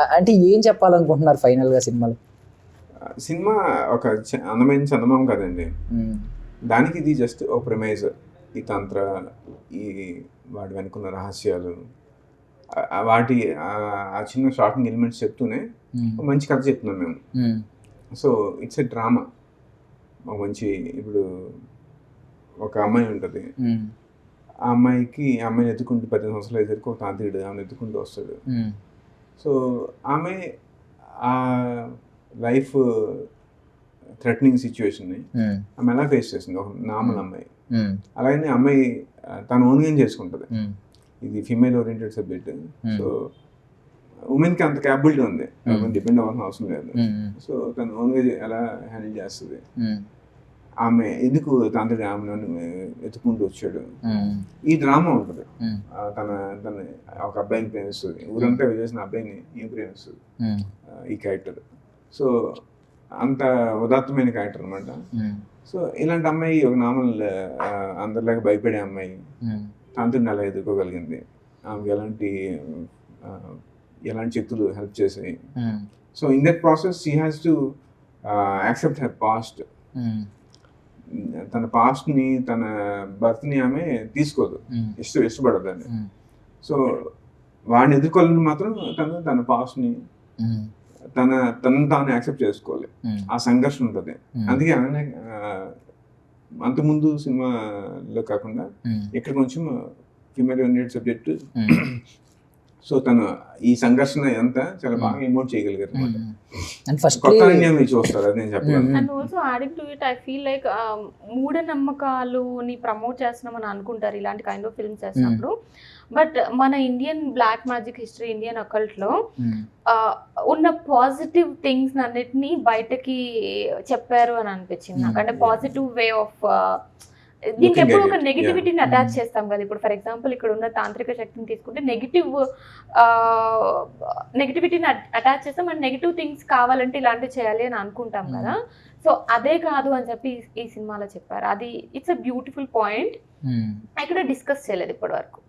అంటే ఏం చెప్పాలనుకుంటున్నారు ఫైనల్గా సినిమాలో సినిమా ఒక అందమైన చందమామ కదండి. దానికి ఇది జస్ట్ ఒక ప్రిమైజ్. ఈ తంత్ర ఈ వాటి వెనుకున్న రహస్యాలు వాటి ఆ- చిన్న షాకింగ్ ఎలిమెంట్స్ చెప్తూనే మంచి కథ చెప్తున్నాం మేము. So it's a drama. మంచి ఇప్పుడు ఒక అమ్మాయి ఉంటుంది. ఆ అమ్మాయికి ఆ అమ్మాయిని ఎత్తుకుంటూ పద్దెనిమిది సంవత్సరాలు ఎదుర్కొ ఒక తాంత్రికుడు ఆమెను ఎత్తుకుంటూ వస్తాడు. సో ఆమె ఆ లైఫ్ థ్రెటనింగ్ సిచ్యువేషన్ని ఆమె ఎలా ఫేస్ చేసింది? ఒక నార్మల్ అమ్మాయి. అలాగే అమ్మాయి తను ఓన్గా చేసుకుంటుంది? ఇది ఫీమేల్ ఓరియంటెడ్ సబ్జెక్ట్. సో ఉమెన్కి అంత క్యాపబిలిటీ ఉంది. డిపెండ్ అవ్వాల్సిన అవసరం లేదు. సో తను ఓన్గా ఎలా హ్యాండిల్ చేస్తుంది? ఆమె ఎందుకు తాంత్రిక ఆమెను ఎత్తుకుంటూ వచ్చాడు? ఈ డ్రామా ఉంటుంది. తన తన ఒక అబ్బాయిని ప్రేమిస్తుంది. ఊరంతా చేసిన అబ్బాయిని ఏం ప్రేమిస్తుంది. ఈ క్యారెక్టర్. సో అంత ఉదాత్తమైన క్యారెక్టర్ అనమాట సో ఇలాంటి అమ్మాయి ఒక నార్మల్ అందరిలాగా భయపడే అమ్మాయి. ఉమ్, తాంత్రిని అలా ఎదుర్కోగలిగింది. ఆమెకి ఎలాంటి ఎలాంటి శక్తులు హెల్ప్ చేసాయి so in that process she has to accept her past తన పాస్ట్ని తన బర్త్ని ఆమె తీసుకోదు. ఇష్ట ఇష్టపడదు అని ఉమ్, సో వాడిని ఎదుర్కోవాలని మాత్రం తను తన పాస్ట్ని ఉమ్, తన తనను తాను యాక్సెప్ట్ చేసుకోవాలి. ఆ సంఘర్షణ ఉంటుంది. అందుకే ఆమె అంతకుముందు సినిమాలో కాకుండా ఇక్కడ కొంచెం ఫిమేల్ ఓరియంటెడ్ సబ్జెక్ట్ సో తను ఈ సంఘర్షణ ఎంత చాలా బాగా ఎమోట్ చేయగలిగారు అండ్ ఫస్ట్ కొత్త మీరు చూస్తారు అది నేను చెప్పగలను Mm. And also adding to it I feel like మూఢనమ్మకాలుని promote చేస్తున్నామని అనుకుంటారు ఇలాంటి కైండ్ ఆఫ్ ఫిల్మ్స్ చేసినప్పుడు బట్ మన Indian black magic history Indian అకల్ట్లో ఉన్న పాజిటివ్ థింగ్స్ అన్నిటినీ బయటకి చెప్పారు అని అనిపించింది నాకు. అంటే పాజిటివ్ వే ఆఫ్ దీనికి ఎప్పుడు ఒక నెగిటివిటీని. అటాచ్. చేస్తాం కదా. ఇప్పుడు ఫర్ ఎగ్జాంపుల్ ఇక్కడ ఉన్న తాంత్రిక శక్తిని తీసుకుంటే నెగిటివ్ నెగిటివిటీని అటాచ్ చేస్తాం. అండ్ నెగిటివ్ థింగ్స్ కావాలంటే ఇలాంటివి చేయాలి అని అనుకుంటాం. కదా. సో అదే కాదు అని చెప్పి ఈ- ఈ సినిమాలో చెప్పారు. అది ఇట్స్ అ బ్యూటిఫుల్ పాయింట్ ఇక్కడ డిస్కస్ చేయలేదు ఇప్పటి వరకు